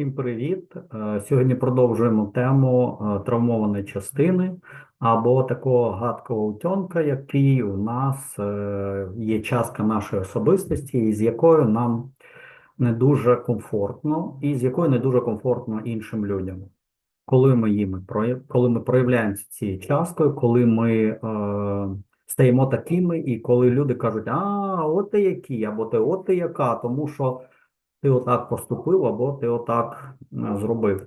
Всім привіт! Е, Сьогодні продовжуємо тему е, травмованої частини або такого гадкого утенка, який у нас е, є частка нашої особистості, і з якою нам не дуже комфортно, і з якою не дуже комфортно іншим людям. Коли ми їм коли ми проявляємося цією часткою, коли ми е, стаємо такими, і коли люди кажуть, а от ти який, або ти от ти яка, тому що ти отак поступив або ти отак е, зробив.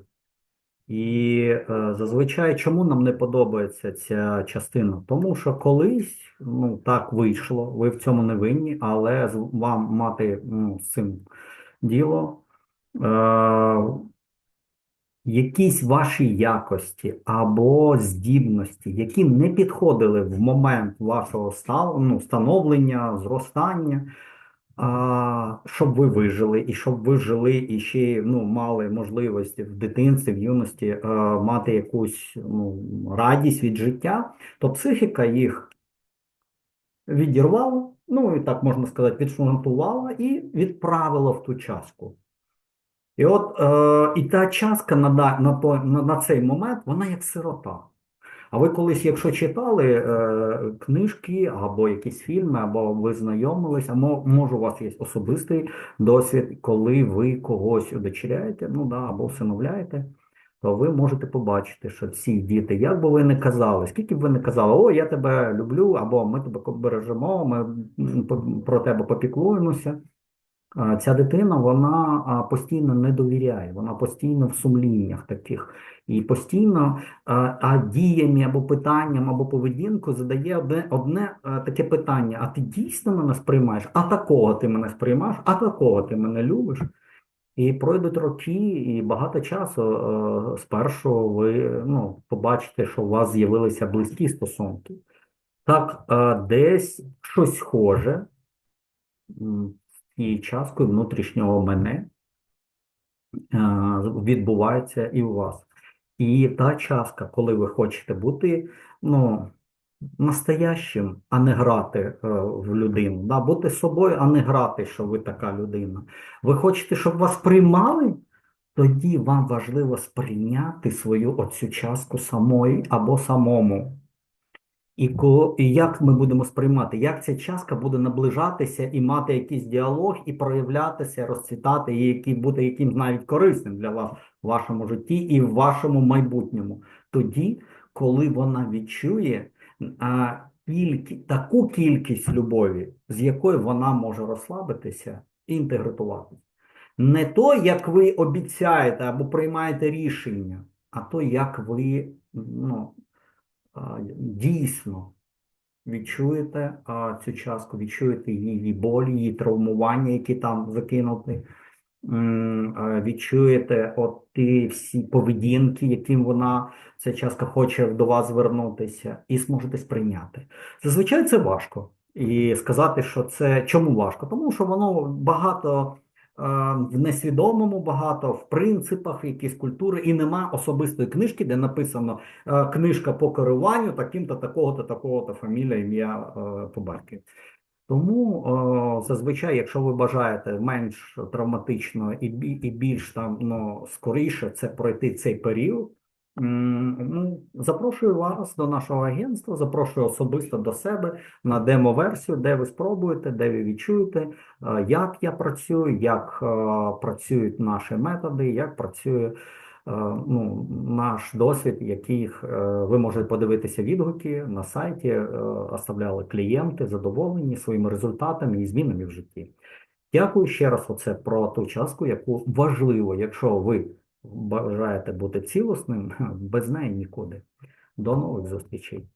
І е, зазвичай чому нам не подобається ця частина? Тому що колись ну, так вийшло, ви в цьому не винні, але вам мати ну, з цим діло. Е, якісь ваші якості або здібності, які не підходили в момент вашого став, ну, становлення, зростання, щоб ви вижили, і щоб ви жили і ще ну, мали можливість в дитинстві, в юності е, мати якусь ну, радість від життя, то психіка їх відірвала, ну і так можна сказати, відшмонтувала і відправила в ту частку. І от е, і та частка на, на, на, на цей момент, вона як сирота. А ви колись, якщо читали е, книжки або якісь фільми, або ви знайомились, або може у вас є особистий досвід, коли ви когось удочеряєте, ну да, або всиновляєте, то ви можете побачити, що ці діти, як би ви не казали, скільки б ви не казали, о, я тебе люблю, або ми тебе бережемо, ми про тебе попіклуємося. Ця дитина вона постійно не довіряє, вона постійно в сумліннях таких, і постійно а, діями або питанням, або поведінкою задає одне, одне таке питання: а ти дійсно мене сприймаєш? А такого ти мене сприймаєш? А такого ти мене любиш? І пройдуть роки, і багато часу е, спершу ви ну, побачите, що у вас з'явилися близькі стосунки. Так, е, десь щось схоже цією часткою внутрішнього мене е, відбувається і у вас. І та частка, коли ви хочете бути ну, настоящим, а не грати е, в людину, да? бути собою, а не грати, що ви така людина. Ви хочете, щоб вас приймали? Тоді вам важливо сприйняти свою оцю частку самої або самому. І, ко, і як ми будемо сприймати, як ця частка буде наближатися і мати якийсь діалог, і проявлятися, розцвітати, і який буде якимсь навіть корисним для вас в вашому житті і в вашому майбутньому. Тоді, коли вона відчує а, кількі, таку кількість любові, з якою вона може розслабитися і інтегруватися. Не то, як ви обіцяєте або приймаєте рішення, а то, як ви ну, дійсно відчуєте цю частку, відчуєте її болі, її травмування, які там закинуті, відчуєте от ті всі поведінки, яким вона ця частка хоче до вас звернутися, і зможете сприйняти. Зазвичай це важко. І сказати, що це чому важко? Тому що воно багато в несвідомому, багато в принципах якісь культури, і нема особистої книжки, де написано е, книжка по керуванню таким-то, такого-то, такого-то фамілія, ім'я е, по. Тому е, зазвичай, якщо ви бажаєте менш травматично і, більш там ну, скоріше це пройти цей період, запрошую вас до нашого агентства, запрошую особисто до себе на демо-версію, де ви спробуєте, де ви відчуєте, е, як я працюю, як е, працюють наші методи, як працює е, ну, наш досвід, яких ви можете подивитися відгуки на сайті, оставляли клієнти задоволені своїми результатами і змінами в житті. Дякую ще раз оце про ту частку, яку важливо, якщо ви бажаєте бути цілісним, без неї нікуди. До нових зустрічей.